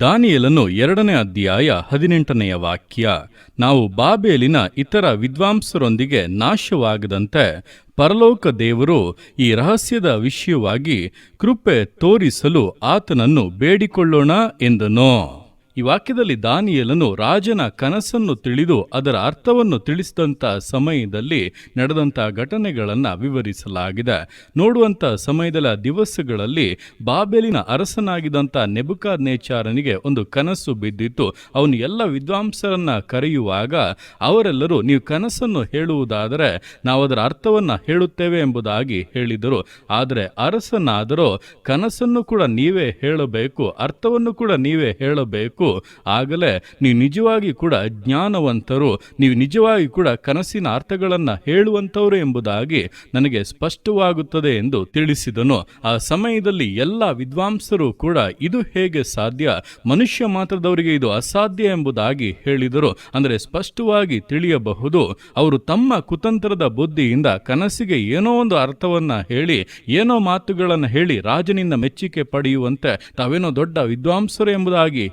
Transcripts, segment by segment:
ದಾನಿಯಲನು ಎರಡನೇ ಅಧ್ಯಾಯ ಹದಿನೆಂಟನೆಯ ವಾಕ್ಯ, ನಾವು ಬಾಬೇಲಿನ ಇತರ ವಿದ್ವಾಂಸರೊಂದಿಗೆ ನಾಶವಾಗದಂತೆ ಪರಲೋಕ ದೇವರು ಈ ರಹಸ್ಯದ ವಿಷಯವಾಗಿ ಕೃಪೆ ತೋರಿಸಲು ಆತನನ್ನು ಬೇಡಿಕೊಳ್ಳೋಣ ಎಂದನು. ಈ ವಾಕ್ಯದಲ್ಲಿ ದಾನಿಯಲನು ರಾಜನ ಕನಸನ್ನು ತಿಳಿದು ಅದರ ಅರ್ಥವನ್ನು ತಿಳಿಸಿದಂಥ ಸಮಯದಲ್ಲಿ ನಡೆದಂಥ ಘಟನೆಗಳನ್ನು ವಿವರಿಸಲಾಗಿದೆ. ನೋಡುವಂಥ ಸಮಯದ ದಿವಸಗಳಲ್ಲಿ ಬಾಬೆಲಿನ ಅರಸನಾಗಿದ್ದಂಥ ನೆಬುಕಾದ್ ನೇಚಾರನಿಗೆ ಒಂದು ಕನಸು ಬಿದ್ದಿತ್ತು. ಅವನು ಎಲ್ಲ ವಿದ್ವಾಂಸರನ್ನ ಕರೆಯುವಾಗ ಅವರೆಲ್ಲರೂ, ನೀವು ಕನಸನ್ನು ಹೇಳುವುದಾದರೆ ನಾವು ಅದರ ಅರ್ಥವನ್ನು ಹೇಳುತ್ತೇವೆ ಎಂಬುದಾಗಿ ಹೇಳಿದರು. ಆದರೆ ಅರಸನಾದರೂ ಕನಸನ್ನು ಕೂಡ ನೀವೇ ಹೇಳಬೇಕು, ಅರ್ಥವನ್ನು ಕೂಡ ನೀವೇ ಹೇಳಬೇಕು ಆಗಲೇ ನೀವು ನಿಜವಾಗಿ ಕೂಡ ಜ್ಞಾನವಂತರು, ನೀವು ನಿಜವಾಗಿ ಕೂಡ ಕನಸಿನ ಅರ್ಥಗಳನ್ನು ಹೇಳುವಂಥವರು ಎಂಬುದಾಗಿ ನನಗೆ ಸ್ಪಷ್ಟವಾಗುತ್ತದೆ ಎಂದು ತಿಳಿಸಿದನು. ಆ ಸಮಯದಲ್ಲಿ ಎಲ್ಲ ವಿದ್ವಾಂಸರು ಕೂಡ ಇದು ಹೇಗೆ ಸಾಧ್ಯ, ಮನುಷ್ಯ ಮಾತ್ರದವರಿಗೆ ಇದು ಅಸಾಧ್ಯ ಎಂಬುದಾಗಿ ಹೇಳಿದರು. ಅಂದರೆ ಸ್ಪಷ್ಟವಾಗಿ ತಿಳಿಯಬಹುದು, ಅವರು ತಮ್ಮ ಕುತಂತ್ರದ ಬುದ್ಧಿಯಿಂದ ಕನಸಿಗೆ ಏನೋ ಒಂದು ಅರ್ಥವನ್ನ ಹೇಳಿ, ಏನೋ ಮಾತುಗಳನ್ನು ಹೇಳಿ ರಾಜನಿಂದ ಮೆಚ್ಚುಗೆ ಪಡೆಯುವಂತೆ ತಾವೇನೋ ದೊಡ್ಡ ವಿದ್ವಾಂಸರು ಎಂಬುದಾಗಿ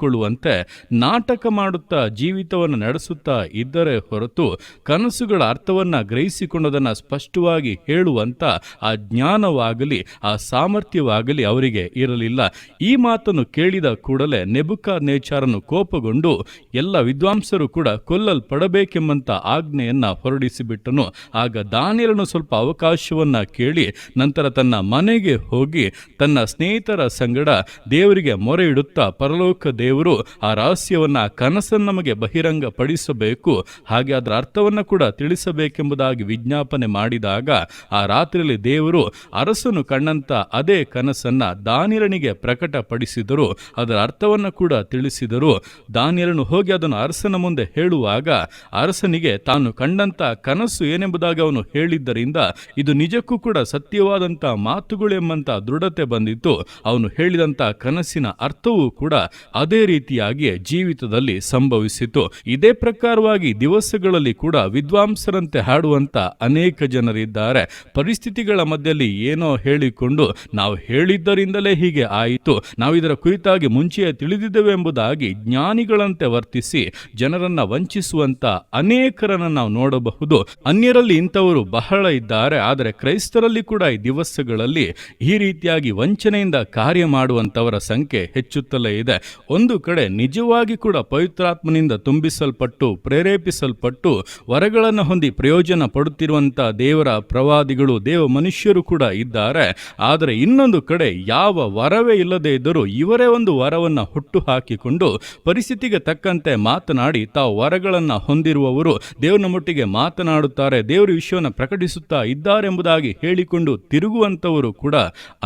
ಹೇಳಿಕೊಳ್ಳುವಂತೆ ನಾಟಕ ಮಾಡುತ್ತಾ ಜೀವಿತವನ್ನು ನಡೆಸುತ್ತಾ ಇದ್ದರೆ ಹೊರತು ಕನಸುಗಳ ಅರ್ಥವನ್ನ ಗ್ರಹಿಸಿಕೊಂಡದನ್ನು ಸ್ಪಷ್ಟವಾಗಿ ಹೇಳುವಂತ ಆ ಜ್ಞಾನವಾಗಲಿ, ಆ ಸಾಮರ್ಥ್ಯವಾಗಲಿ ಅವರಿಗೆ ಇರಲಿಲ್ಲ. ಈ ಮಾತನ್ನು ಕೇಳಿದ ಕೂಡಲೇ ನೆಬುಕ ನೇಚಾರನ್ನು ಕೋಪಗೊಂಡು, ಎಲ್ಲ ವಿದ್ವಾಂಸರು ಕೂಡ ಕೊಲ್ಲಲ್ಪಡಬೇಕೆಂಬಂತ ಆಜ್ಞೆಯನ್ನು ಹೊರಡಿಸಿಬಿಟ್ಟನು. ಆಗ ದಾನಿಯಲನು ಸ್ವಲ್ಪ ಅವಕಾಶವನ್ನ ಕೇಳಿ, ನಂತರ ತನ್ನ ಮನೆಗೆ ಹೋಗಿ ತನ್ನ ಸ್ನೇಹಿತರ ಸಂಗಡ ದೇವರಿಗೆ ಮೊರೆ ಇಡುತ್ತಾ ಪರಲೋಕ ದೇವರು ಆ ರಹಸ್ಯವನ್ನ ಕನಸನ್ನು ನಮಗೆ ಬಹಿರಂಗ ಪಡಿಸಬೇಕು ಹಾಗೆ ಅದರ ಅರ್ಥವನ್ನು ಕೂಡ ತಿಳಿಸಬೇಕೆಂಬುದಾಗಿ ವಿಜ್ಞಾಪನೆ ಮಾಡಿದಾಗ ಆ ರಾತ್ರಿಯಲ್ಲಿ ದೇವರು ಅರಸನು ಕಂಡಂತ ಅದೇ ಕನಸನ್ನ ದಾನಿರನಿಗೆ ಪ್ರಕಟಪಡಿಸಿದರು. ಅದರ ಅರ್ಥವನ್ನು ಕೂಡ ತಿಳಿಸಿದರು. ದಾನಿರನು ಹೋಗಿ ಅದನ್ನು ಅರಸನ ಮುಂದೆ ಹೇಳುವಾಗ ಅರಸನಿಗೆ ತಾನು ಕಂಡಂತ ಕನಸು ಏನೆಂಬುದಾಗಿ ಅವನು ಹೇಳಿದ್ದರಿಂದ ಇದು ನಿಜಕ್ಕೂ ಕೂಡ ಸತ್ಯವಾದಂತಹ ಮಾತುಗಳು ದೃಢತೆ ಬಂದಿತ್ತು. ಅವನು ಹೇಳಿದಂತ ಕನಸಿನ ಅರ್ಥವೂ ಕೂಡ ಅದೇ ರೀತಿಯಾಗಿ ಜೀವಿತದಲ್ಲಿ ಸಂಭವಿಸಿತು. ಇದೇ ಪ್ರಕಾರವಾಗಿ ದಿವಸಗಳಲ್ಲಿ ಕೂಡ ವಿದ್ವಾಂಸರಂತೆ ಹಾಡುವಂತ ಅನೇಕ ಜನರಿದ್ದಾರೆ. ಪರಿಸ್ಥಿತಿಗಳ ಮಧ್ಯದಲ್ಲಿ ಏನೋ ಹೇಳಿಕೊಂಡು ನಾವು ಹೇಳಿದ್ದರಿಂದಲೇ ಹೀಗೆ ಆಯಿತು. ನಾವು ಇದರ ಕುರಿತಾಗಿ ಮುಂಚೆಯೇ ತಿಳಿದಿದ್ದೇವೆ ಎಂಬುದಾಗಿ ಜ್ಞಾನಿಗಳಂತೆ ವರ್ತಿಸಿ ಜನರನ್ನ ವಂಚಿಸುವಂತ ಅನೇಕರನ್ನ ನಾವು ನೋಡಬಹುದು. ಅನ್ಯರಲ್ಲಿ ಇಂಥವರು ಬಹಳ ಇದ್ದಾರೆ. ಆದರೆ ಕ್ರೈಸ್ತರಲ್ಲಿ ಕೂಡ ಈ ದಿವಸಗಳಲ್ಲಿ ಈ ರೀತಿಯಾಗಿ ವಂಚನೆಯಿಂದ ಕಾರ್ಯ ಮಾಡುವಂತವರ ಸಂಖ್ಯೆ ಹೆಚ್ಚುತ್ತಲೇ ಇದೆ. ಒಂದು ಕಡೆ ನಿಜವಾಗಿ ಕೂಡ ಪವಿತ್ರಾತ್ಮನಿಂದ ತುಂಬಿಸಲ್ಪಟ್ಟು, ಪ್ರೇರೇಪಿಸಲ್ಪಟ್ಟು, ವರಗಳನ್ನು ಹೊಂದಿ ಪ್ರಯೋಜನ ಪಡುತ್ತಿರುವಂಥ ದೇವರ ಪ್ರವಾದಿಗಳು, ದೇವ ಮನುಷ್ಯರು ಕೂಡ ಇದ್ದಾರೆ. ಆದರೆ ಇನ್ನೊಂದು ಕಡೆ ಯಾವ ವರವೇ ಇಲ್ಲದೆ ಇದ್ದರೂ ಇವರೇ ಒಂದು ವರವನ್ನು ಹುಟ್ಟು ಹಾಕಿಕೊಂಡು ಪರಿಸ್ಥಿತಿಗೆ ತಕ್ಕಂತೆ ಮಾತನಾಡಿ ತಾವು ವರಗಳನ್ನು ಹೊಂದಿರುವವರು ದೇವರ ಮಟ್ಟಿಗೆ ಮಾತನಾಡುತ್ತಾರೆ, ದೇವರ ವಿಷಯವನ್ನು ಪ್ರಕಟಿಸುತ್ತಾ ಇದ್ದಾರೆಂಬುದಾಗಿ ಹೇಳಿಕೊಂಡು ತಿರುಗುವಂಥವರು ಕೂಡ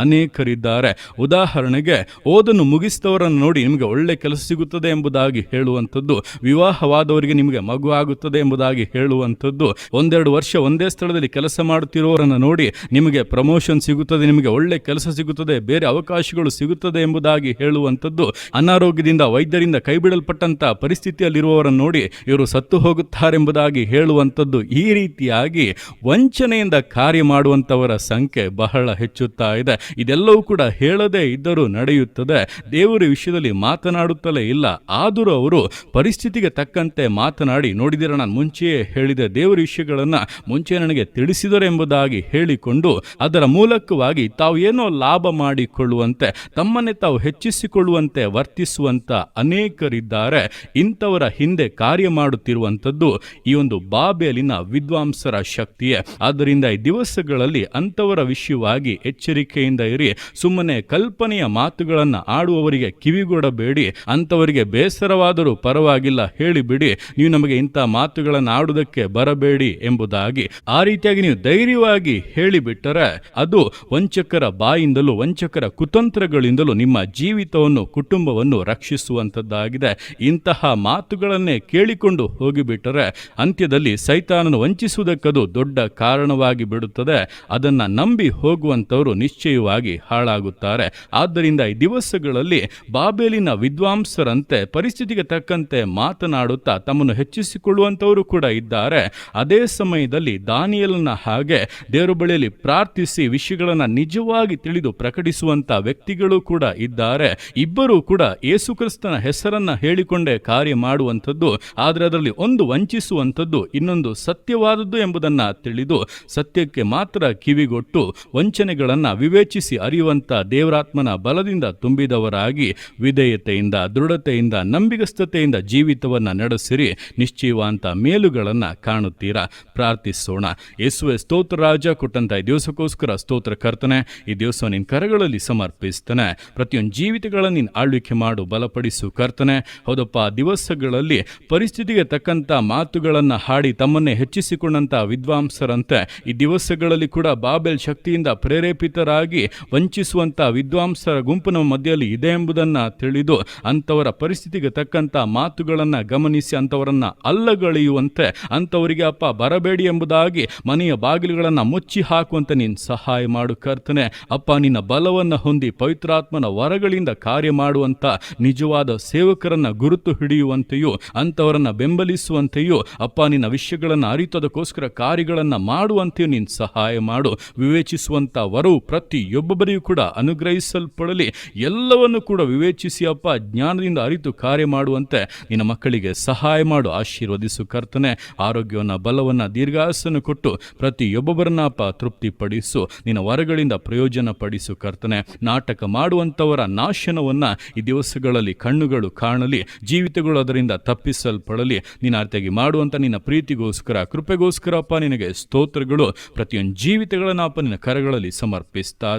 ಅನೇಕರಿದ್ದಾರೆ. ಉದಾಹರಣೆಗೆ, ಓದನ್ನು ಮುಗಿಸಿದವರನ್ನು ನೋಡಿ ನಿಮಗೆ ಒಳ್ಳೆ ಕೆಲಸ ಸಿಗುತ್ತದೆ ಎಂಬುದಾಗಿ ಹೇಳುವಂಥದ್ದು, ವಿವಾಹವಾದವರಿಗೆ ನಿಮಗೆ ಮಗು ಆಗುತ್ತದೆ ಎಂಬುದಾಗಿ ಹೇಳುವಂಥದ್ದು, ಒಂದೆರಡು ವರ್ಷ ಒಂದೇ ಸ್ಥಳದಲ್ಲಿ ಕೆಲಸ ಮಾಡುತ್ತಿರುವವರನ್ನು ನೋಡಿ ನಿಮಗೆ ಪ್ರಮೋಷನ್ ಸಿಗುತ್ತದೆ, ನಿಮಗೆ ಒಳ್ಳೆ ಕೆಲಸ ಸಿಗುತ್ತದೆ, ಬೇರೆ ಅವಕಾಶಗಳು ಸಿಗುತ್ತದೆ ಎಂಬುದಾಗಿ ಹೇಳುವಂಥದ್ದು, ಅನಾರೋಗ್ಯದಿಂದ, ವೈದ್ಯರಿಂದ ಕೈಬಿಡಲ್ಪಟ್ಟಂತ ಪರಿಸ್ಥಿತಿಯಲ್ಲಿರುವವರನ್ನು ನೋಡಿ ಇವರು ಸತ್ತು ಹೋಗುತ್ತಾರೆಂಬುದಾಗಿ ಹೇಳುವಂಥದ್ದು. ಈ ರೀತಿಯಾಗಿ ವಂಚನೆಯಿಂದ ಕಾರ್ಯ ಮಾಡುವಂಥವರ ಸಂಖ್ಯೆ ಬಹಳ ಹೆಚ್ಚುತ್ತಾ ಇದೆ. ಇದೆಲ್ಲವೂ ಕೂಡ ಹೇಳದೇ ಇದ್ದರೂ ನಡೆಯುತ್ತದೆ. ದೇವರ ವಿಷಯದಲ್ಲಿ ಮಾತನಾಡುತ್ತಲೇ ಇಲ್ಲ. ಆದರೂ ಅವರು ಪರಿಸ್ಥಿತಿಗೆ ತಕ್ಕಂತೆ ಮಾತನಾಡಿ, ನೋಡಿದಿರ, ನಾನು ಮುಂಚೆಯೇ ಹೇಳಿದ ದೇವರ ವಿಷಯಗಳನ್ನು ಮುಂಚೆ ನನಗೆ ತಿಳಿಸಿದರೆಂಬುದಾಗಿ ಹೇಳಿಕೊಂಡು, ಅದರ ಮೂಲಕವಾಗಿ ತಾವು ಏನೋ ಲಾಭ ಮಾಡಿಕೊಳ್ಳುವಂತೆ, ತಮ್ಮನ್ನೇ ತಾವು ಹೆಚ್ಚಿಸಿಕೊಳ್ಳುವಂತೆ ವರ್ತಿಸುವಂತ ಅನೇಕರಿದ್ದಾರೆ. ಇಂಥವರ ಹಿಂದೆ ಕಾರ್ಯ ಮಾಡುತ್ತಿರುವಂಥದ್ದು ಈ ಒಂದು ಬಾಬೆಲಿನ ವಿದ್ವಾಂಸರ ಶಕ್ತಿಯೇ. ಆದ್ದರಿಂದ ಈ ದಿವಸಗಳಲ್ಲಿ ಅಂಥವರ ವಿಷಯವಾಗಿ ಎಚ್ಚರಿಕೆಯಿಂದ ಇರಿ. ಸುಮ್ಮನೆ ಕಲ್ಪನೆಯ ಮಾತುಗಳನ್ನು ಆಡುವವರಿಗೆ ಕಿವಿಗೊಡಬೇಡಿ. ಅಂಥವರಿಗೆ ಬೇಸರವಾದರೂ ಪರವಾಗಿಲ್ಲ ಹೇಳಿಬಿಡಿ ನೀವು ನಮಗೆ ಇಂಥ ಮಾತುಗಳನ್ನು ಆಡುವುದಕ್ಕೆ ಬರಬೇಡಿ ಎಂಬುದಾಗಿ. ಆ ರೀತಿಯಾಗಿ ನೀವು ಧೈರ್ಯವಾಗಿ ಹೇಳಿಬಿಟ್ಟರೆ ಅದು ವಂಚಕರ ಬಾಯಿಂದಲೂ ವಂಚಕರ ಕುತಂತ್ರಗಳಿಂದಲೂ ನಿಮ್ಮ ಜೀವಿತವನ್ನು, ಕುಟುಂಬವನ್ನು ರಕ್ಷಿಸುವಂಥದ್ದಾಗಿದೆ. ಇಂತಹ ಮಾತುಗಳನ್ನೇ ಕೇಳಿಕೊಂಡು ಹೋಗಿಬಿಟ್ಟರೆ ಅಂತ್ಯದಲ್ಲಿ ಸೈತಾನನ್ನು ವಂಚಿಸುವುದಕ್ಕದು ದೊಡ್ಡ ಕಾರಣವಾಗಿ ಬಿಡುತ್ತದೆ. ಅದನ್ನ ನಂಬಿ ಹೋಗುವಂಥವರು ನಿಶ್ಚಯವಾಗಿ ಹಾಳಾಗುತ್ತಾರೆ. ಆದ್ದರಿಂದ ಈ ದಿವಸಗಳಲ್ಲಿ ಬಾಬೇಲಿನ ವಿದ್ವಾಂಸರಂತೆ ಪರಿಸ್ಥಿತಿಗೆ ತಕ್ಕಂತೆ ಮಾತನಾಡುತ್ತಾ ತಮ್ಮನ್ನು ಹೆಚ್ಚಿಸಿಕೊಳ್ಳುವಂಥವರು ಕೂಡ ಇದ್ದಾರೆ. ಅದೇ ಸಮಯದಲ್ಲಿ ದಾನಿಯಲನ ಹಾಗೆ ದೇವರು ಬಳಿಯಲ್ಲಿ ಪ್ರಾರ್ಥಿಸಿ ವಿಷಯಗಳನ್ನು ನಿಜವಾಗಿ ತಿಳಿದು ಪ್ರಕಟಿಸುವಂಥ ವ್ಯಕ್ತಿಗಳು ಕೂಡ ಇದ್ದಾರೆ. ಇಬ್ಬರೂ ಕೂಡ ಯೇಸುಕ್ರಿಸ್ತನ ಹೆಸರನ್ನ ಹೇಳಿಕೊಂಡೇ ಕಾರ್ಯ ಮಾಡುವಂಥದ್ದು, ಆದರೆ ಅದರಲ್ಲಿ ಒಂದು ವಂಚಿಸುವಂಥದ್ದು, ಇನ್ನೊಂದು ಸತ್ಯವಾದದ್ದು ಎಂಬುದನ್ನ ತಿಳಿದು ಸತ್ಯಕ್ಕೆ ಮಾತ್ರ ಕಿವಿಗೊಟ್ಟು ವಂಚನೆಗಳನ್ನ ವಿವೇಚಿಸಿ ಅರಿಯುವಂಥ ದೇವರಾತ್ಮನ ಬಲದಿಂದ ತುಂಬಿದವರಾಗಿ ವಿಧೇಯತೆಯಿಂದ ದೃಢತೆಯಿಂದ ನಂಬಿಗಸ್ತತೆಯಿಂದ ಜೀವಿತವನ್ನು ನಡೆಸಿರಿ. ನಿಶ್ಚಯವಾಂತ ಮೇಲುಗಳನ್ನು ಕಾಣುತ್ತೀರಾ? ಪ್ರಾರ್ಥಿಸೋಣ. ಯೇಸುವೆ, ಸ್ತೋತ್ರ ರಾಜ ಕೊಟ್ಟಂಥ ಈ ದಿವಸಕ್ಕೋಸ್ಕರ ಸ್ತೋತ್ರ ಕರ್ತನೆ, ಈ ದಿವಸ ನಿನ್ನ ಕರಗಳಲ್ಲಿ ಸಮರ್ಪಿಸ್ತಾನೆ. ಪ್ರತಿಯೊಂದು ಜೀವಿತಗಳನ್ನು ನೀನು ಆಳ್ವಿಕೆ ಮಾಡು, ಬಲಪಡಿಸು ಕರ್ತನೆ. ಹೌದಪ್ಪ ದಿವಸಗಳಲ್ಲಿ ಪರಿಸ್ಥಿತಿಗೆ ತಕ್ಕಂಥ ಮಾತುಗಳನ್ನು ಹಾಡಿ, ತಮ್ಮನ್ನೇ ಹೆಚ್ಚಿಸಿಕೊಂಡಂಥ ವಿದ್ವಾಂಸರಂತೆ, ಈ ದಿವಸಗಳಲ್ಲಿ ಕೂಡ ಬಾಬೆಲ್ ಶಕ್ತಿಯಿಂದ ಪ್ರೇರೇಪಿತರಾಗಿ ವಂಚಿಸುವಂಥ ವಿದ್ವಾಂಸರ ಗುಂಪಿನ ಮಧ್ಯದಲ್ಲಿ ಇದೆ ಎಂಬುದನ್ನು ತಿಳಿದು ಅಂಥವರ ಪರಿಸ್ಥಿತಿಗೆ ತಕ್ಕಂಥ ಮಾತುಗಳನ್ನು ಗಮನಿಸಿ ಅಂಥವರನ್ನು ಅಲ್ಲಗಳೆಯುವಂತೆ ಅಂಥವರಿಗೆ ಅಪ್ಪ ಬರಬೇಡಿ ಎಂಬುದಾಗಿ ಮನೆಯ ಬಾಗಿಲುಗಳನ್ನು ಮುಚ್ಚಿ ಹಾಕುವಂತೆ ನೀನು ಸಹಾಯ ಮಾಡು ಕರ್ತನೆ. ಅಪ್ಪ, ನಿನ್ನ ಬಲವನ್ನು ಹೊಂದಿ ಪವಿತ್ರಾತ್ಮನ ವರಗಳಿಂದ ಕಾರ್ಯ ಮಾಡುವಂಥ ನಿಜವಾದ ಸೇವಕರನ್ನ ಗುರುತು ಹಿಡಿಯುವಂತೆಯೂ, ಅಂಥವರನ್ನು ಬೆಂಬಲಿಸುವಂತೆಯೂ, ಅಪ್ಪ, ನಿನ್ನ ವಿಷಯಗಳನ್ನು ಅರಿತದಕ್ಕೋಸ್ಕರ ಕಾರ್ಯಗಳನ್ನು ಮಾಡುವಂತೆಯೂ ನೀನು ಸಹಾಯ ಮಾಡು. ವಿವೇಚಿಸುವಂಥ ವರವು ಪ್ರತಿಯೊಬ್ಬೊಬ್ಬರಿಗೂ ಕೂಡ ಅನುಗ್ರಹಿಸಲ್ಪಡಲಿ. ಎಲ್ಲವನ್ನು ಕೂಡ ವಿವೇಚಿಸಿ ಅಪ್ಪ ಜ್ಞಾನದಿಂದ ಅರಿತು ಕಾರ್ಯ ಮಾಡುವಂತೆ ನಿನ್ನ ಮಕ್ಕಳಿಗೆ ಸಹಾಯ ಮಾಡು. ಆಶೀರ್ವದಿಸು ಕರ್ತನೆ. ಆರೋಗ್ಯವನ್ನು, ಬಲವನ್ನು, ದೀರ್ಘಾಸನ್ನು ಕೊಟ್ಟು ಪ್ರತಿಯೊಬ್ಬೊಬ್ಬರನ್ನಪ್ಪ ತೃಪ್ತಿ ತೃಪ್ತಿಪಡಿಸು. ನಿನ್ನ ವರಗಳಿಂದ ಪ್ರಯೋಜನ ಪಡಿಸು ಕರ್ತನೆ. ನಾಟಕ ಮಾಡುವಂಥವರ ನಾಶನವನ್ನ ಈ ದಿವಸಗಳಲ್ಲಿ ಕಣ್ಣುಗಳು ಕಾಣಲಿ. ಜೀವಿತಗಳು ಅದರಿಂದ ತಪ್ಪಿಸಲ್ಪಡಲಿ. ನಿನ್ನ ಅರ್ಥವಾಗಿ ಮಾಡುವಂಥ ನಿನ್ನ ಪ್ರೀತಿಗೋಸ್ಕರ ಕೃಪೆಗೋಸ್ಕರ ಅಪ್ಪ ನಿನಗೆ ಸ್ತೋತ್ರಗಳು. ಪ್ರತಿಯೊಂದು ಜೀವಿತಗಳನ್ನಪ್ಪ ನಿನ್ನ ಕರಗಳಲ್ಲಿ ಸಮರ್ಪಿಸ್ತಾ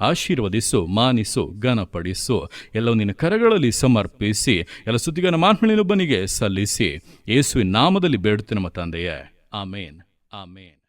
ಆಶೀರ್ವದಿಸು, ಮಾನಿಸು, ಘನಪಡಿಸು. ಎಲ್ಲವೂ ನಿನ್ನ ಕರಗಳಲ್ಲಿ ಸಮರ್ಪಿಸಿ ಎಲ್ಲ ಸುದ್ದಿಗನ ಮಾನ್ಮಳಿನೊಬ್ಬನಿಗೆ ಸಲ್ಲಿಸಿ. ಯೇಸುವಿನ ನಾಮದಲ್ಲಿ ಬೇಡುತ್ತೆ ನಮ್ಮ ತಂದೆಯೇ. ಆಮೇನ್. ಆಮೇನ್.